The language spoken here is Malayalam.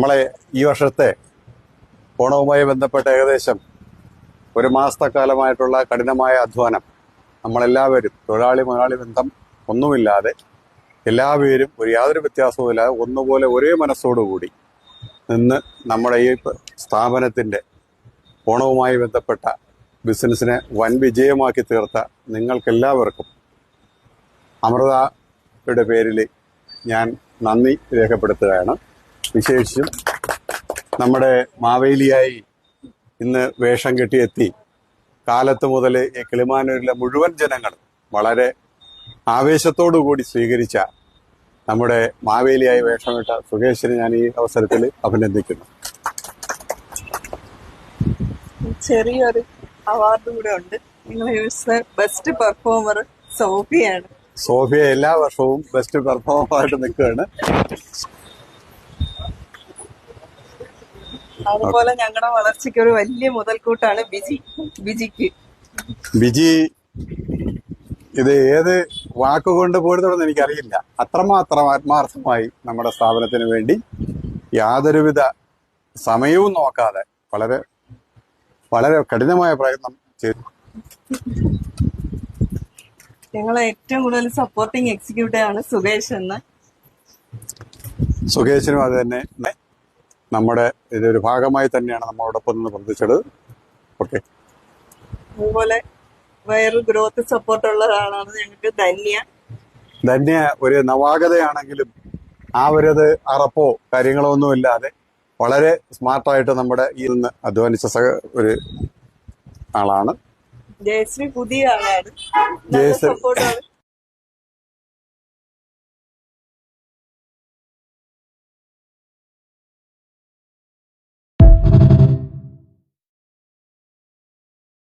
നമ്മളെ ഈ വർഷത്തെ ഓണവുമായി ബന്ധപ്പെട്ട ഏകദേശം ഒരു മാസത്തെ കാലമായിട്ടുള്ള കഠിനമായ അധ്വാനം നമ്മളെല്ലാവരും തൊഴിലാളി മുതലാളി ബന്ധം ഒന്നുമില്ലാതെ എല്ലാവരും ഒരു യാതൊരു വ്യത്യാസവുമില്ലാതെ ഒന്നുപോലെ ഒരേ മനസ്സോടുകൂടി നിന്ന് നമ്മുടെ ഈ സ്ഥാപനത്തിന്റെ ഓണവുമായി ബന്ധപ്പെട്ട ബിസിനസ്സിനെ വൻ വിജയമാക്കി തീർത്ത നിങ്ങൾക്കെല്ലാവർക്കും അമൃതയുടെ പേരിൽ ഞാൻ നന്ദി രേഖപ്പെടുത്തുകയാണ്. വിശേഷിച്ചും നമ്മുടെ മാവേലിയായി ഇന്ന് വേഷം കെട്ടിയെത്തി. കാലത്ത് മുതൽ ഈ കിളിമാനൂരിലെ മുഴുവൻ ജനങ്ങൾ വളരെ ആവേശത്തോടു കൂടി സ്വീകരിച്ച നമ്മുടെ മാവേലിയായി വേഷമിട്ട സുകേഷിനെ ഞാൻ ഈ അവസരത്തിൽ അഭിനന്ദിക്കുന്നു. ചെറിയൊരു അവാർഡ് കൂടെ ഉണ്ട്. Best performer സോഫിയാണ്. സോഫിയ എല്ലാ വർഷവും ബെസ്റ്റ് പെർഫോമറായിട്ട് നിൽക്കുകയാണ്. അതുപോലെ ഞങ്ങളുടെ വളർച്ചയ്ക്ക് ഒരു വലിയ മുതൽക്കൂട്ടാണ് ബിജി ബിജിക്ക്. ബിജി ഇത് ഏത് വാക്കുകൊണ്ട് പോരുന്നുണ്ടെന്ന് എനിക്കറിയില്ല. അത്രമാത്രം ആത്മാർത്ഥമായി നമ്മുടെ സ്ഥാപനത്തിന് വേണ്ടി യാതൊരുവിധ സമയവും നോക്കാതെ വളരെ വളരെ കഠിനമായ പ്രയത്നം ചെയ്തു. ഞങ്ങളെ ഏറ്റവും കൂടുതൽ സപ്പോർട്ടിങ് എക്സിക്യൂട്ടീവ് ആണ് സുകേഷ് എന്ന്. സുകേഷിനും അത് തന്നെ. നമ്മുടെ ഇതൊരു ഭാഗമായി തന്നെയാണ് നമ്മളോടൊപ്പം നിന്ന് പ്രവർത്തിച്ചത്. ഓക്കെ. അതുപോലെ വൈറൽ ഗ്രോത്ത് സപ്പോർട്ട് ഉള്ളതാണ് ഞങ്ങൾക്ക് ധന്യ. ധന്യ ഒരു നവാഗതയാണെങ്കിലും ആ ഒരു അറപ്പോ കാര്യങ്ങളോ ഒന്നും ഇല്ലാതെ വളരെ സ്മാർട്ടായിട്ട് നമ്മുടെ ഈ നിന്ന് അധ്വാനിച്ച സഹ ഒരു ആളാണ്. ജയശ്രീ പുതിയ ആളാണ്. ജയശ്രീ-